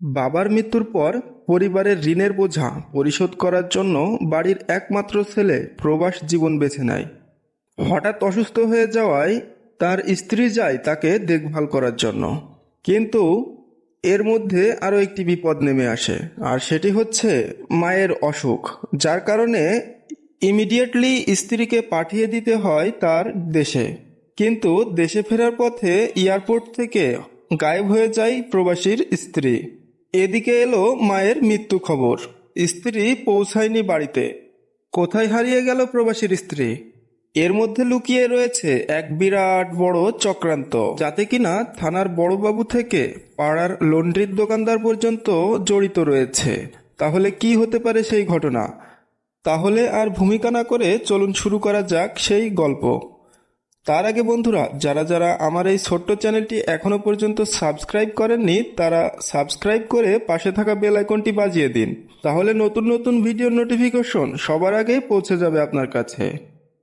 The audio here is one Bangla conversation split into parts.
বাবার মৃত্যুর পর পরিবারের ঋণের বোঝা পরিশোধ করার জন্য বাড়ির একমাত্র ছেলে প্রবাস জীবন বেছে নেয়। হঠাৎ অসুস্থ হয়ে যাওয়ায় তার স্ত্রী যায় তাকে দেখভাল করার জন্য। কিন্তু এর মধ্যে আরও একটি বিপদ নেমে আসে, আর সেটি হচ্ছে মায়ের অসুখ, যার কারণে ইমিডিয়েটলি স্ত্রীকে পাঠিয়ে দিতে হয় তার দেশে। কিন্তু দেশে ফেরার পথে এয়ারপোর্ট থেকে গায়েব হয়ে যায় প্রবাসীর স্ত্রী। এদিকে এলো মায়ের মৃত্যু খবর। স্ত্রী পৌঁছায়নি বাড়িতে। কোথায় হারিয়ে গেল প্রবাসীর স্ত্রী? এর মধ্যে লুকিয়ে রয়েছে এক বিরাট বড় চক্রান্ত। যাতে কিনা থানার বড়বাবু থেকে পাড়ার লন্ড্রির দোকানদার পর্যন্ত জড়িত রয়েছে। তাহলে কি হতে পারে সেই ঘটনা? তাহলে আর ভূমিকা না করে চলুন শুরু করা যাক সেই গল্প। তার আগে বন্ধুরা, যারা যারা আমার এই ছোট্ট চ্যানেলটি এখনও পর্যন্ত সাবস্ক্রাইব করেননি, তারা সাবস্ক্রাইব করে পাশে থাকা বেল আইকনটি বাজিয়ে দিন। তাহলে নতুন নতুন ভিডিও নোটিফিকেশন সবার আগে পৌঁছে যাবে আপনার কাছে।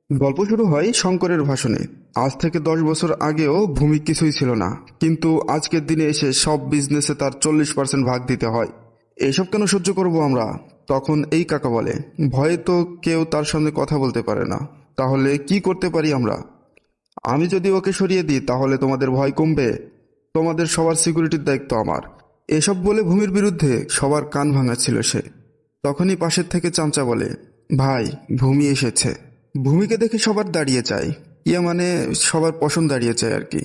গল্প শুরু হয় শঙ্করের ভাষণে। আজ থেকে দশ বছর আগেও ভূমি কিছুই ছিল না। কিন্তু আজকের দিনে এসে সব বিজনেসে তার চল্লিশ পার্সেন্ট ভাগ দিতে হয়। এসব কেন সহ্য করব আমরা? তখন এই কাকা বলে, ভয়ে তো কেউ তার সামনে কথা বলতে পারে না। তাহলে কি করতে পারি আমরা? আমি যদি ওকে সরিয়ে দিই, তাহলে তোমাদের ভয় কমবে। তোমাদের সবার সিকিউরিটির দায়িত্ব আমার। এসব বলে ভূমির বিরুদ্ধে সবার কান ভাঙা ছিল সে। তখনই পাশের থেকে চামচা বলে, ভাই, ভূমি এসেছে। ভূমিকে দেখে সবার দাঁড়িয়ে যায়। ইয়া মানে সবার পছন্দ দাঁড়িয়ে যায় আর কি।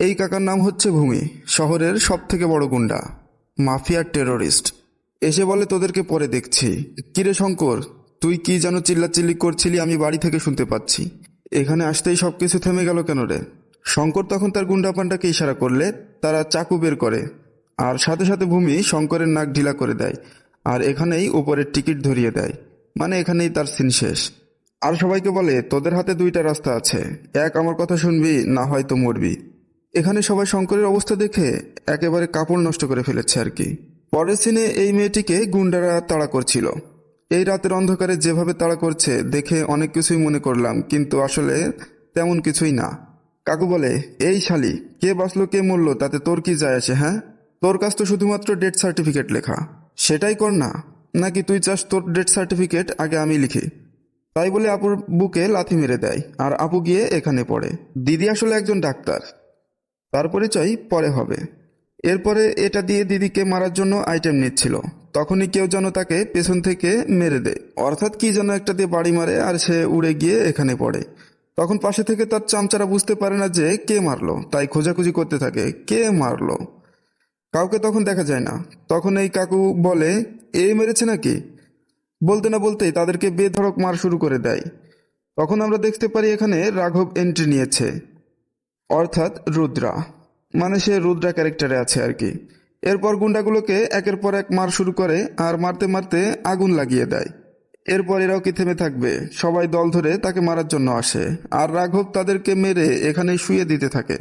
এই কাকার নাম হচ্ছে ভূমি। শহরের সব থেকে বড় গুন্ডা। মাফিয়ার টেরোরিস্ট। এসে বলে, তোদেরকে পরে দেখছি। কিরে শঙ্কর, তুই কি যেন চিল্লাচিল্লি করছিলি আমি বাড়ি থেকে শুনতে পাচ্ছি। এখানে আসতেই সব কিছু থেমে গেল কেন রে? শঙ্কর তখন তার গুন্ডা পান্ডাকে ইশারা করলে তারা চাকু বের করে। আর সাথে সাথে ভূমি শঙ্করের নাক ঢিলা করে দেয় আর এখানেই উপরের টিকিট ধরিয়ে দেয়। মানে এখানেই তার সিন শেষ। আর সবাইকে বলে, তোদের হাতে দুইটা রাস্তা আছে। এক আমার কথা শুনবি, না হয়তো মরবি। এখানে সবাই শঙ্করের অবস্থা দেখে একেবারে কাপড় নষ্ট করে ফেলেছে আর কি। পরের সিনে এই মেয়েটিকে গুন্ডারা তাড়া করছিল। এই রাতের অন্ধকারে যেভাবে তাড়া করছে, দেখে অনেক কিছুই মনে করলাম, কিন্তু আসলে তেমন কিছুই না। কাকু বলে, এই শালি, কে বাঁচলো, কে মরলো, তাতে তোর কি যায় আসে হ্যাঁ? তোর কাছ তো শুধুমাত্র ডেথ সার্টিফিকেট লেখা। সেটাই কর না। নাকি তুই চাস তোর ডেথ সার্টিফিকেট আগে আমি লিখি? তাই বলে আপুর বুকে লাথি মেরে দেয়, আর আপু গিয়ে এখানে পড়ে। দিদি আসলে একজন ডাক্তার। তার পরিচয় পরে হবে। এরপরে এটা দিয়ে দিদিকে মারার জন্য আইটেম নিচ্ছিল। তখনই কেউ যেন তাকে পেছন থেকে মেরে দেয়। অর্থাৎ কি যেন একটা দিয়ে বাড়ি মারে আর সে উড়ে গিয়ে এখানে পড়ে। তখন পাশে থেকে তার চামচারা বুঝতে পারে না যে কে মারলো, তাই খোঁজাখুঁজি করতে থাকে, কে মারলো? কাউকে তখন দেখা যায় না। তখন এই কাকু বলে, এ মেরেছে নাকি? বলতে না বলতেই তাদেরকে বেধড়ক মার শুরু করে দেয়। তখন আমরা দেখতে পারি এখানে রাঘব এন্ট্রি নিয়েছে। অর্থাৎ রুদ্রা। মানে সে রুদ্রা ক্যারেক্টারে আছে আর কি। এরপর গুন্ডাগুলোকে একের পর এক মার শুরু করে আর মারতে মারতে আগুন লাগিয়ে দেয়। এরপর এরাও কি থেমে থাকবে? সবাই দল ধরে তাকে মারার জন্য আসে। আর রাঘব তাদেরকে মেরে এখানে শুয়ে দিতে থাকে।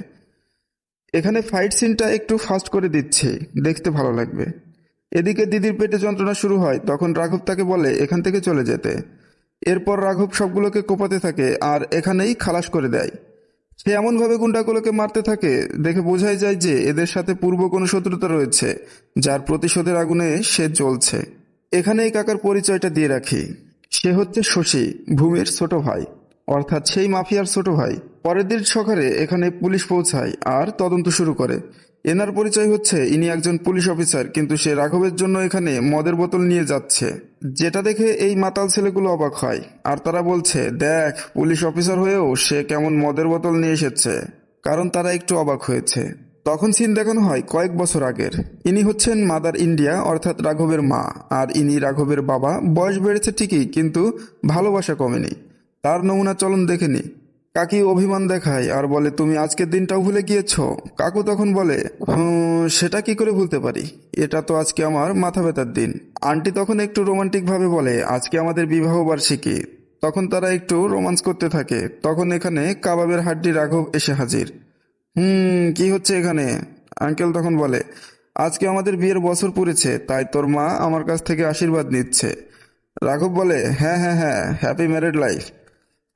এখানে ফাইট সিনটা একটু ফাস্ট করে দিচ্ছে। দেখতে ভালো লাগবে। এদিকে দিদির পেটে যন্ত্রণা শুরু হয়, তখন রাঘব তাকে বলে, এখান থেকে চলে যেতে। এরপর রাঘব সবগুলোকে কোপাতে থাকে আর এখানেই খালাস করে দেয়। সে এমনভাবে গুন্ডাগুলোকে মারতে থাকে, দেখে বোঝাই যায় যে এদের সাথে পূর্ব কোনো শত্রুতা রয়েছে, যার প্রতিশোধের আগুনে সে জ্বলছে। এখানে এই কাকার পরিচয়টা দিয়ে রাখি। সে হচ্ছে শশী, ভূমির ছোট ভাই, অর্থাৎ সেই মাফিয়ার ছোট ভাই। পরের দিন সকালে এখানে পুলিশ পৌঁছায় আর তদন্ত শুরু করে। এনার পরিচয় হচ্ছে, ইনি একজন পুলিশ অফিসার, কিন্তু সে রাঘবের জন্য এখানে মদের বোতল নিয়ে যাচ্ছে। যেটা দেখে এই মাতাল ছেলেগুলো অবাক হয়, আর তারা বলছে, দেখ, পুলিশ অফিসার হয়েও সে কেমন মদের বোতল নিয়ে এসেছে। কারণ তারা একটু অবাক হয়েছে। তখন সিন দেখানো হয় কয়েক বছর আগের। ইনি হচ্ছেন মাদার ইন্ডিয়া, অর্থাৎ রাঘবের মা, আর ইনি রাঘবের বাবা। বয়স বেড়েছে ঠিকই, কিন্তু ভালোবাসা কমেনি। তার নমুনা চলন দেখেনি। কাকি অভিমান দেখায় আর বলে তুমি আজকের দিনটাও ভুলে গিয়েছ? কাকু তখন বলে "হুম, সেটা কি করে ভুলতে পারি? এটা তো আজকে আমার মাথা ব্যথার দিন। আন্টি তখন একটু রোমান্টিক ভাবে বলে আজকে আমাদের বিবাহ বার্ষিকী। তখন তারা একটু রোমান্স করতে থাকে। তখন এখানে কাবাবের হাড্ডি রাঘব এসে হাজির। হুম কি হচ্ছে এখানে? আঙ্কেল তখন বলে আজকে আমাদের বিয়ের বছর পুড়েছে তাই তোর মা আমার কাছ থেকে আশীর্বাদ নিচ্ছে। রাঘব বলে হ্যাঁ হ্যাঁ হ্যাঁ হ্যাপি ম্যারিড লাইফ।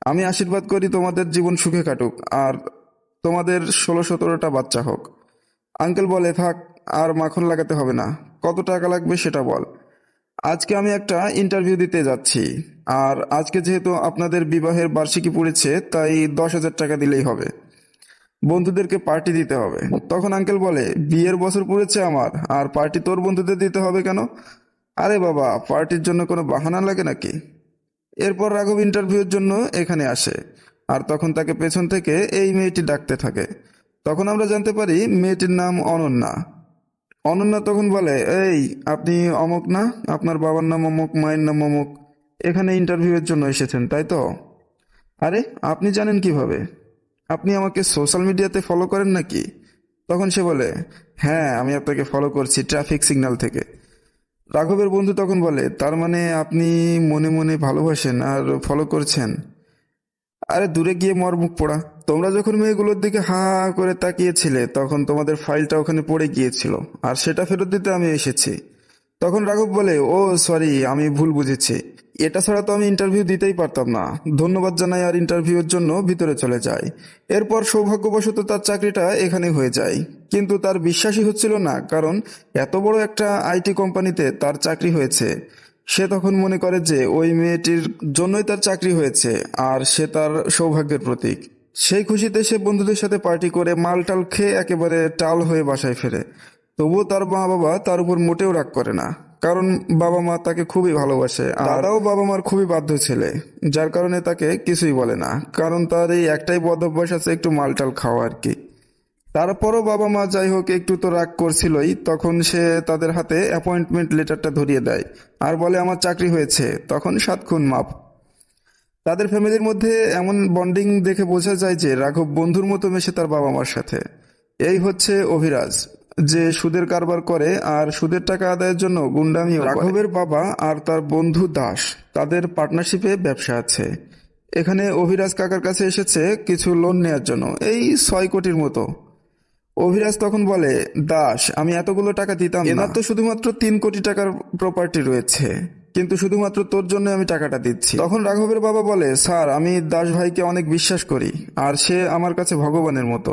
আমি আশীর্বাদ করি তোমাদের জীবন সুখে কাটুক, আর তোমাদের ষোলো সতেরোটা বাচ্চা হোক। আঙ্কেল বলে, থাক, আর মাখন লাগাতে হবে না। কত টাকা লাগবে সেটা বল। আজকে আমি একটা ইন্টারভিউ দিতে যাচ্ছি, আর আজকে যেহেতু আপনাদের বিবাহের বার্ষিকী পড়েছে, তাই দশ হাজার টাকা দিলেই হবে। বন্ধুদেরকে পার্টি দিতে হবে। তখন আঙ্কেল বলে, বিয়ের বছর পড়েছে আমার, আর পার্টি তোর বন্ধুদের দিতে হবে কেন? আরে বাবা, পার্টির জন্য কোনো বাহানা লাগে নাকি? এরপর রাঘব ইন্টারভিউর জন্য এখানে আসে। আর তখন তাকে পেছন থেকে এই মেয়েটি ডাকতে থাকে। তখন আমরা জানতে পারি মেয়েটির নাম অনন্যা। অনন্যা তখন বলে, এই, আপনি অমুক না? আপনার বাবার নাম অমুক, মায়ের নাম অমুক। এখানে ইন্টারভিউয়ের জন্য এসেছেন, তাই তো? আরে, আপনি জানেন কীভাবে? আপনি আমাকে সোশ্যাল মিডিয়াতে ফলো করেন নাকি? তখন সে বলে হ্যাঁ আমি আপনাকে ফলো করছি ট্রাফিক সিগন্যাল থেকে। রাঘবের বন্ধু তখন বলে, তার মানে আপনি মনে মনে ভালোবাসেন আর ফলো করছেন? আরে দূরে গিয়ে মর, মুখ পোড়া। তোমরা যখন মেয়েগুলোর দিকে হা হা করে তাকিয়েছিলে, তখন তোমাদের ফাইলটা ওখানে পড়ে গিয়েছিল আর সেটা ফেরত দিতে আমি এসেছি। তখন রাঘব বলে, ও সরি আমি ভুল বুঝেছি। এটা ছাড়া তো আমি ইন্টারভিউ দিতেই পারতাম না। ধন্যবাদ জানাই আর ইন্টারভিউর জন্য ভিতরে চলে যায় এরপর সৌভাগ্যবশত তার চাকরিটা এখানে হয়ে যায়। কিন্তু তার বিশ্বাসই হচ্ছিল না, কারণ এত বড় একটা আইটি কোম্পানিতে তার চাকরি হয়েছে। সে তখন মনে করে যে ওই মেয়েটির জন্যই তার চাকরি হয়েছে, আর সে তার সৌভাগ্যের প্রতীক। সেই খুশিতে সে বন্ধুদের সাথে পার্টি করে মাল টাল খেয়ে একেবারে টাল হয়ে বাসায় ফেরে। তবুও তার মা বাবা তার উপর মোটেও রাগ করে না। কারণ বাবা মা তাকে খুবই ভালোবাসে দাদাও বাবা মার খুবই বাধ্য ছেলে, যার কারণে তাকে কিছুই বলে না, কারণ তার এই একটাই বদ অভ্যাস আছে একটু মালটাল খাওয়া আর কি। তারপরও বাবা মা যাই হোক, একটু তো রাগ করছিলই, তখন সে তাদের হাতে অ্যাপয়েন্টমেন্ট লেটারটা ধরিয়ে দেয়, আর বলে, আমার চাকরি হয়েছে। তখন সাত খুন মাপ। তাদের ফ্যামিলির মধ্যে এমন বন্ডিং দেখে বোঝা যায় যে, রাঘব বন্ধুর মতো মেশে তার বাবা মার সাথে। এই হচ্ছে অভিরাজ। যে সুদের কারবার করে আর সুদের টাকা আদায়ের জন্য গুন্ডামি রাঘবের বাবা আর তার বন্ধু দাস তাদের পার্টনারশিপে ব্যবসা আছে। এখানে অভিরাজ কাকার কাছে এসেছে কিছু লোন নেওয়ার জন্য এই ছয় কোটির মতো। অভিরাজ তখন বলে দাস আমি এতগুলো টাকা দিতাম এনার তো শুধুমাত্র তিন কোটি টাকার প্রপার্টি রয়েছে কিন্তু শুধুমাত্র তোর জন্য আমি টাকাটা দিচ্ছি। তখন রাঘবের বাবা বলে স্যার আমি দাস ভাইকে অনেক বিশ্বাস করি আর সে আমার কাছে ভগবানের মতো।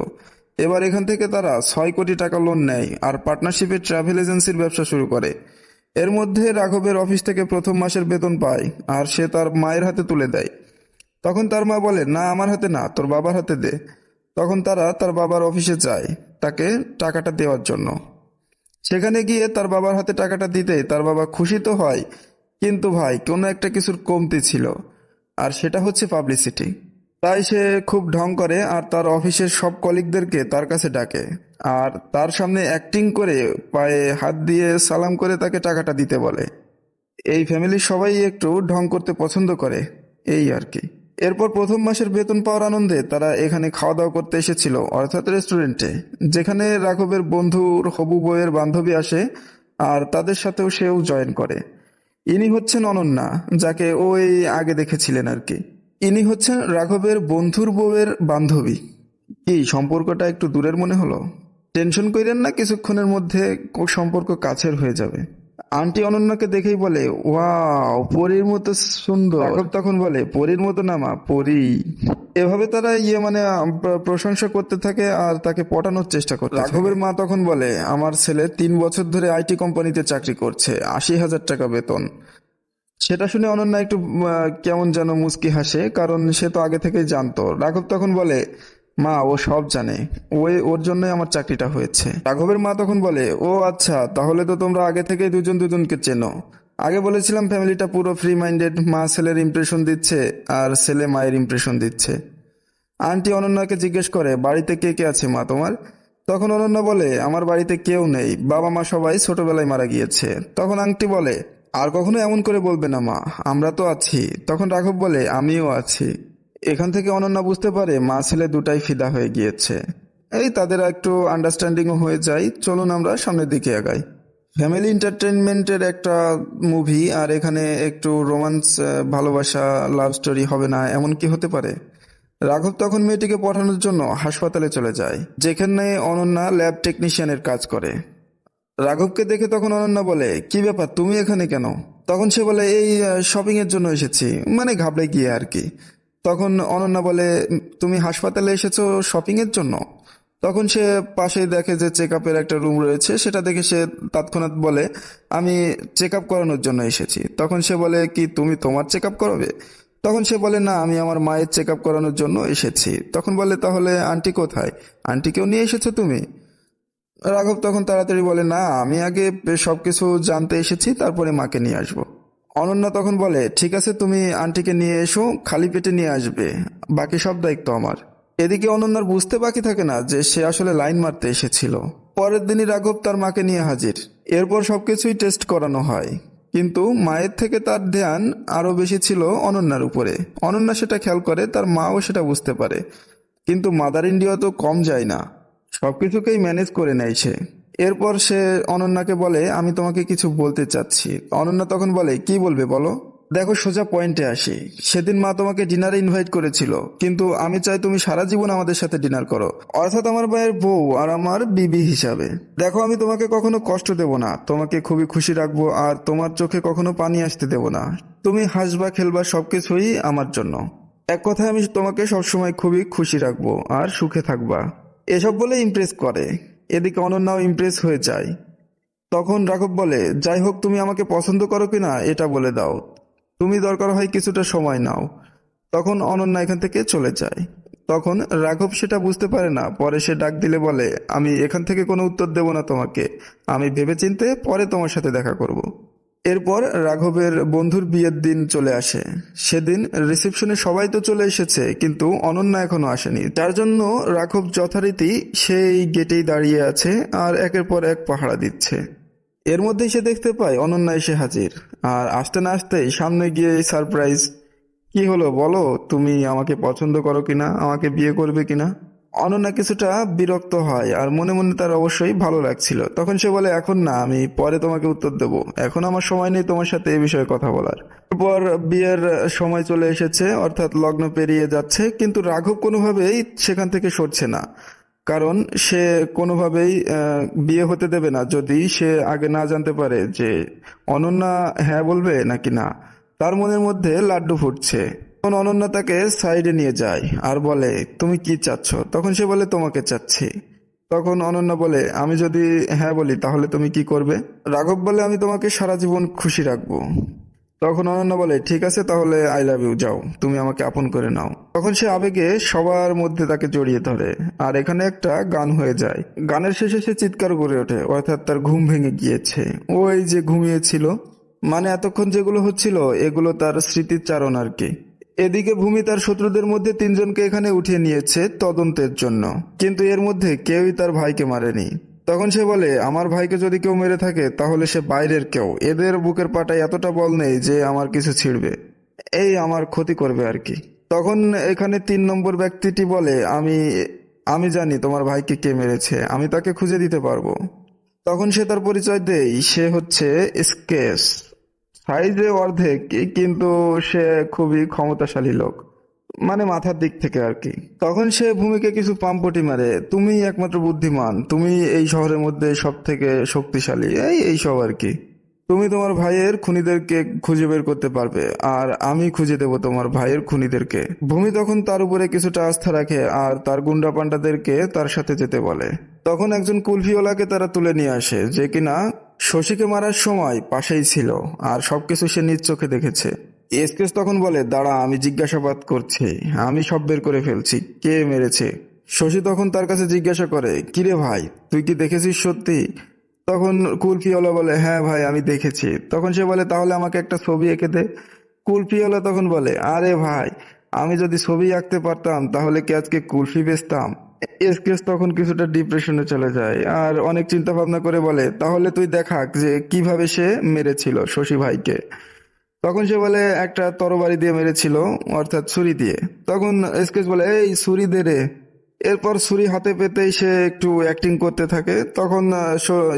এবার এখান থেকে তারা ছয় কোটি টাকা লোন নেয় আর পার্টনারশিপে ট্রাভেল এজেন্সির ব্যবসা শুরু করে। এর মধ্যে রাঘবের অফিস থেকে প্রথম মাসের বেতন পায় আর সে তার মায়ের হাতে তুলে দেয়। তখন তার মা বলে, না, আমার হাতে না, তোর বাবার হাতে দে। তখন তারা তার বাবার অফিসে যায় তাকে টাকাটা দেওয়ার জন্য। সেখানে গিয়ে তার বাবার হাতে টাকাটা দিতে তার বাবা খুশি তো হয়, কিন্তু ভাই, কোনো একটা কিছুর কমতি ছিল। আর সেটা হচ্ছে পাবলিসিটি তাই সে খুব ঢং করে আর তার অফিসের সব কলিগদেরকে তার কাছে ডাকে। আর তার সামনে অ্যাক্টিং করে পায়ে হাত দিয়ে সালাম করে তাকে টাকাটা দিতে বলে। এই ফ্যামিলির সবাই একটু ঢং করতে পছন্দ করে, এই আর কি। এরপর প্রথম মাসের বেতন পাওয়ার আনন্দে তারা এখানে খাওয়া দাওয়া করতে এসেছিল, অর্থাৎ রেস্টুরেন্টে যেখানে রাঘবের বন্ধুর হবু বইয়ের বান্ধবী আসে আর তাদের সাথেও সেও জয়েন করে। ইনি হচ্ছেন অনন্যা, যাকে ওই আগে দেখেছিলেন আর কি। ইনি হচ্ছেন রাঘবের বন্ধুর বউয়ের বান্ধবী। এই সম্পর্কটা একটু দূরের মনে হলো? টেনশন করেন না, কিছুক্ষণের মধ্যে সম্পর্ক কাছের হয়ে যাবে। আন্টি অনন্যাকে দেখেই বলে, ওয়াও, পরীর মতো সুন্দর। তখন বলে, পরীর মতো না মা, পরী। এভাবে তারা ইয়ে মানে প্রশংসা করতে থাকে আর তাকে পটানোর চেষ্টা করতে রাঘবের মা তখন বলে, আমার ছেলে তিন বছর ধরে আইটি কোম্পানিতে চাকরি করছে, আশি হাজার টাকা বেতন। সেটা শুনে অনন্যা একটু কেমন যেন মুচকি হাসে, কারণ সে তো আগে থেকেই জানতো। রাঘব তখন বলে, মা, ও সব জানে। ওই ওর জন্যই আমার চাকরিটা হয়েছে। রাঘবের মা তখন বলে, ও আচ্ছা তাহলে তো তোমরা আগে থেকেই দুজন দুজনকে চেনো। আগে বলেছিলাম ফ্যামিলিটা পুরো ফ্রি মাইন্ডেড মা ছেলের ইমপ্রেশন দিচ্ছে, আর ছেলে মায়ের ইমপ্রেশন দিচ্ছে। আন্টি অনন্যাকে জিজ্ঞেস করে, বাড়িতে কে কে আছে, মা তোমার? তখন অনন্যা বলে, আমার বাড়িতে কেউ নেই। বাবা মা সবাই ছোটবেলায় মারা গিয়েছে। তখন আংটি বলে আর কখনো এমন করে বলবে না মা, আমরা তো আছি। তখন রাঘব বলে, আমিও আছি। এখান থেকে অনন্যা বুঝতে পারে মা ছেলে দুটাই ফিদা হয়ে গিয়েছে। এই তাদের একটু আন্ডারস্ট্যান্ডিংও হয়ে যায়। চলুন আমরা সামনের দিকে আগাই। ফ্যামিলি এন্টারটেনমেন্টের একটা মুভি আর এখানে একটু রোমান্স ভালোবাসা লাভ স্টোরি হবে না, এমন কি হতে পারে? রাঘব তখন মেয়েটিকে পাঠানোর জন্য হাসপাতালে চলে যায়, যেখানে অনন্যা ল্যাব টেকনিশিয়ানের কাজ করে। রাঘবকে দেখে তখন অনন্যা বলে, কি ব্যাপার, তুমি এখানে কেন? তখন সে বলে, এই শপিং এর জন্য এসেছি। মানে ঘাবড়ে গিয়ে আর কি। তখন অনন্যা বলে তুমি হাসপাতালে এসেছ শপিং এর জন্য? তখন সে পাশেই দেখে যে চেক আপের একটা রুম রয়েছে, সেটা দেখে সে তৎক্ষণাৎ বলে, আমি চেক আপ করানোর জন্য এসেছি। তখন সে বলে, কি তুমি তোমার চেক আপ করাবে? তখন সে বলে, না, আমি আমার মায়ের চেক আপ করানোর জন্য এসেছি। তখন বলে, তাহলে আন্টি কোথায়? আন্টিকেও নিয়ে এসেছ তুমি? রাঘব তখন তাড়াতাড়ি বলে, না, আমি আগে সবকিছু জানতে এসেছি, তারপরে মাকে নিয়ে আসব। অনন্যা তখন বলে, ঠিক আছে, তুমি আন্টিকে নিয়ে এসো, খালি পেটে নিয়ে আসবে, বাকি সব দায়িত্ব আমার। এদিকে অনন্যার বুঝতে বাকি থাকে না যে সে আসলে লাইন মারতে এসেছিল। পরের দিনই রাঘব তার মাকে নিয়ে হাজির। এরপর সবকিছুই টেস্ট করানো হয়। কিন্তু মায়ের থেকে তার ধ্যান আরও বেশি ছিল অনন্যার উপরে। অনন্যা সেটা খেয়াল করে, তার মাও সেটা বুঝতে পারে। কিন্তু মাদার ইন্ডিয়া তো কম যায় না। সবকিছুকেই ম্যানেজ করে নেয় সে। এরপর সে অনন্যাকে বলে, আমি তোমাকে কিছু বলতে চাচ্ছি। অনন্যা তখন বলে, কি বলবে বলো? দেখো, সোজা পয়েন্টে আসি। সেদিন মা তোমাকে ডিনারে ইনভাইট করেছিল, কিন্তু আমি চাই তুমি সারা জীবন আমাদের সাথে ডিনার করো। অর্থাৎ আমার ভাইয়ের বউ আর আমার বিবি হিসাবে। দেখো, আমি তোমাকে কখনো কষ্ট দেব না। তোমাকে খুবই খুশি রাখব আর তোমার চোখে কখনো পানি আসতে দেব না। তুমি হাসবা, খেলবা, সবকিছুই আমার জন্য। এক কথায় আমি তোমাকে সবসময় খুবই খুশি রাখব আর সুখে থাকবা। এসব বলে ইমপ্রেস করে। এদিকে অনন্যাও ইমপ্রেস হয়ে যায়। তখন রাঘব বলে, যাই হোক, তুমি আমাকে পছন্দ করো কিনা, এটা বলে দাও। তুমি দরকার হয় কিছুটা সময় নাও। তখন অনন্যা এখান থেকে চলে যায়। তখন রাঘব সেটা বুঝতে পারে না। পরে সে ডাক দিলে বলে, আমি এখান থেকে কোনো উত্তর দেব না তোমাকে। আমি ভেবেচিন্তে পরে তোমার সাথে দেখা করব। এরপর রাঘবের বন্ধুর বিয়ের দিন চলে আসে। সেদিন রিসেপশনে সবাই তো চলে এসেছে, কিন্তু অনন্যা এখনও আসেনি। তার জন্য রাঘব যথারীতি সেই গেটেই দাঁড়িয়ে আছে আর একের পর এক পাহারা দিচ্ছে। এর মধ্যেই সে দেখতে পায় অনন্যা এসে হাজির। আর আসতে না আসতেই সামনে গিয়ে সারপ্রাইজ কি হলো বলো? তুমি আমাকে পছন্দ করো কিনা? আমাকে বিয়ে করবে কিনা? অনন্যা কিছুটা বিরক্ত হয় আর মনে মনে তার অবশ্যই ভালো লাগছিল। তখন সে বলে, এখন না, আমি পরে তোমাকে উত্তর দেব। এখন আমার সময় নেই তোমার সাথে এই বিষয়ে কথা বলার। এরপর বিয়ের সময় চলে এসেছে, অর্থাৎ লগ্ন পেরিয়ে যাচ্ছে, কিন্তু রাঘব কোনোভাবেই সেখান থেকে সরছে না। কারণ সে কোনোভাবেই বিয়ে হতে দেবে না। যদি সে আগে না জানতে পারে যে অনন্যা হ্যাঁ বলবে নাকি না, তার মনের মধ্যে লাড্ডু ফুটছে। তখন অনন্যা তাকে সাইডে নিয়ে যায় আর বলে, তুমি কি চাচ্ছ? তখন সে বলে, তোমাকে চাচ্ছি। তখন অনন্যা বলে, আমি যদি হ্যাঁ বলি, তাহলে তুমি কি করবে? রাঘব বলে, আমি তোমাকে সারা জীবন খুশি রাখব। তখন অনন্যা বলে, ঠিক আছে, তাহলে আই লাভ ইউ যাও। তুমি আমাকে আপন করে নাও। তখন সে আবেগে সবার মধ্যে তাকে জড়িয়ে ধরে। আর এখানে একটা গান হয়ে যায়। গানের শেষে সে চিৎকার করে ওঠে, অর্থাৎ তার ঘুম ভেঙে গিয়েছে। ওই যে ঘুমিয়েছিল মানে এতক্ষণ যেগুলো হচ্ছিল, এগুলো তার স্মৃতির চারণ আর কি। এদিকে ভূমি তার শত্রুদের মধ্যে তিনজনকে এখানে উঠিয়ে নিয়েছে তদন্তের জন্য। কিন্তু এর মধ্যে কেউই তার ভাইকে মারেনি। তখন সে বলে, আমার ভাইকে যদি কেউ মেরে থাকে, তাহলে সে বাইরের কেউ। এদের বুকের পাটায় এতটা বল নেই যে আমার কিছু ছিড়বে। এই আমার ক্ষতি করবে আর কি। তখন এখানে তিন নম্বর ব্যক্তিটি বলে, আমি আমি জানি তোমার ভাইকে কে মেরেছে। আমি তাকে খুঁজে দিতে পারব। তখন সে তার পরিচয় দেই সে হচ্ছে স্কেস। সাইজে অর্ধেক কিন্তু সে খুবই ক্ষমতাশালী লোক। মানে মাথার দিক থেকে আর কি। তখন সে ভূমিকে কিছু পাম্পটি মারে, তুমি একমাত্র বুদ্ধিমান, তুমি এই শহরের মধ্যে সব থেকে শক্তিশালী, এই এই সব আর কি। তুমি তোমার ভাইয়ের খুনিদেরকে খুঁজে বের করতে পারবে, আর আমি খুঁজে দেব তোমার ভাইয়ের খুনিদেরকে। ভূমি তখন তার উপরে কিছুটা আস্থা রাখে, আর তার গুন্ডা পান্ডাদেরকে তার সাথে যেতে বলে। তখন একজন কুলফিওয়ালাকে তারা তুলে নিয়ে আসে, যে কিনা শশীকে মারার সময় পাশেই ছিল, আর সবকিছু সে নিজ চোখে দেখেছে। এসকেস তখন বলে, দাঁড়া, আমি জিজ্ঞাসাবাদ করছি, আমি সব বের করে ফেলছি, কে মেরেছে? শশী তখন তার কাছে জিজ্ঞাসা করে, কিরে ভাই, তুই কি দেখেছিস সত্যি? তখন কুলফিওয়ালা বলে হ্যাঁ ভাই, আমি দেখেছি। তখন সে বলে, তাহলে আমাকে একটা ছবি এঁকে দে। কুলফিওয়ালা তখন বলে, আরে ভাই, আমি যদি ছবি আঁকতে পারতাম, তাহলে কি আজকে কুলফি বেচতাম? এসকেস তখন কিছুটা ডিপ্রেশনে চলে যায়। আর অনেক চিন্তা ভাবনা করে বলে, তাহলে তুই দেখাক যে কীভাবে সে মেরেছিল শশী ভাইকে। তখন সে বলে, একটা তরবারি দিয়ে মেরেছিল, অর্থাৎ ছুরি দিয়ে। তখন স্কেচ বলে, এই ছুরি দে রে। এরপর ছুরি হাতে পেতেই সে একটু অ্যাক্টিং করতে থাকে। তখন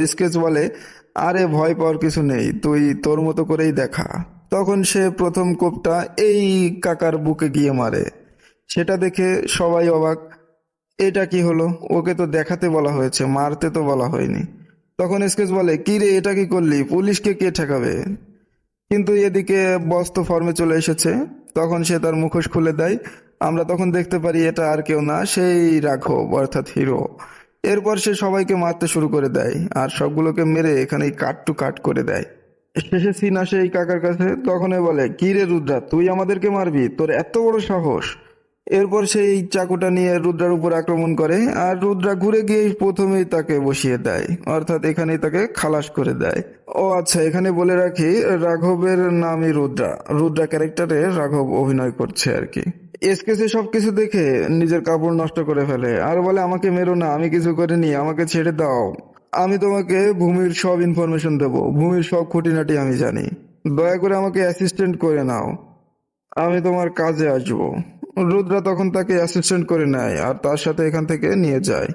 স্কেচ বলে, আরে ভয় পাওয়ার কিছু নেই, তুই তোর মতো করেই দেখা। তখন সে প্রথম কোপটা এই কাকার বুকে গিয়ে মারে। সেটা দেখে সবাই অবাক। এটা কি হলো? ওকে তো দেখাতে বলা হয়েছে, মারতে তো বলা হয়নি। তখন স্কেচ বলে, কি রে, এটা কি করলি? পুলিশকে কে ঠেকাবে? কিন্তু এদিকে বস তো ফর্মে চলে এসেছে। তখন সে তার মুখোশ খুলে দেয়। আমরা তখন দেখতে পারি এটা আর কেউ না, সেই রাঘব অর্থাৎ হিরো। এরপর সে সবাইকে মারতে শুরু করে দেয় আর সবগুলোকে মেরে এখানে কাট টু কাট করে দেয়। শেষে সিন আসে এই কাকার কাছে তখনই বলে, কি রে রুদ্রা, তুই আমাদেরকে মারবি? তোর এত বড় সাহস! এরপর সেই চাকুটা নিয়ে রুদ্রার উপর আক্রমণ করে, আর রুদ্রা ঘুরে গিয়ে প্রথমেই তাকে বসিয়ে দেয়, অর্থাৎ এখানেই তাকে খালাস করে দেয়। ও আচ্ছা এখানে বলে রাখি, রাঘবের নামই রুদ্রা। রুদ্রা ক্যারেক্টারে রাঘব অভিনয় করছে আর কি। এসকেসে সবকিছু দেখে নিজের কাপড় নষ্ট করে ফেলে, আর বলে, আমাকে মেরো না, আমি কিছু করিনি, আমাকে ছেড়ে দাও। আমি তোমাকে ভূমির সব ইনফরমেশন দেব, ভূমির সব খুঁটিনাটি আমি জানি। দয়া করে আমাকে অ্যাসিস্ট্যান্ট করে নাও। আমি তোমার কাজে আসব। রুদ্রা তখন তাকে অ্যাসিস্ট্যান্ট করে নেয় আর তার সাথে এখান থেকে নিয়ে যায়।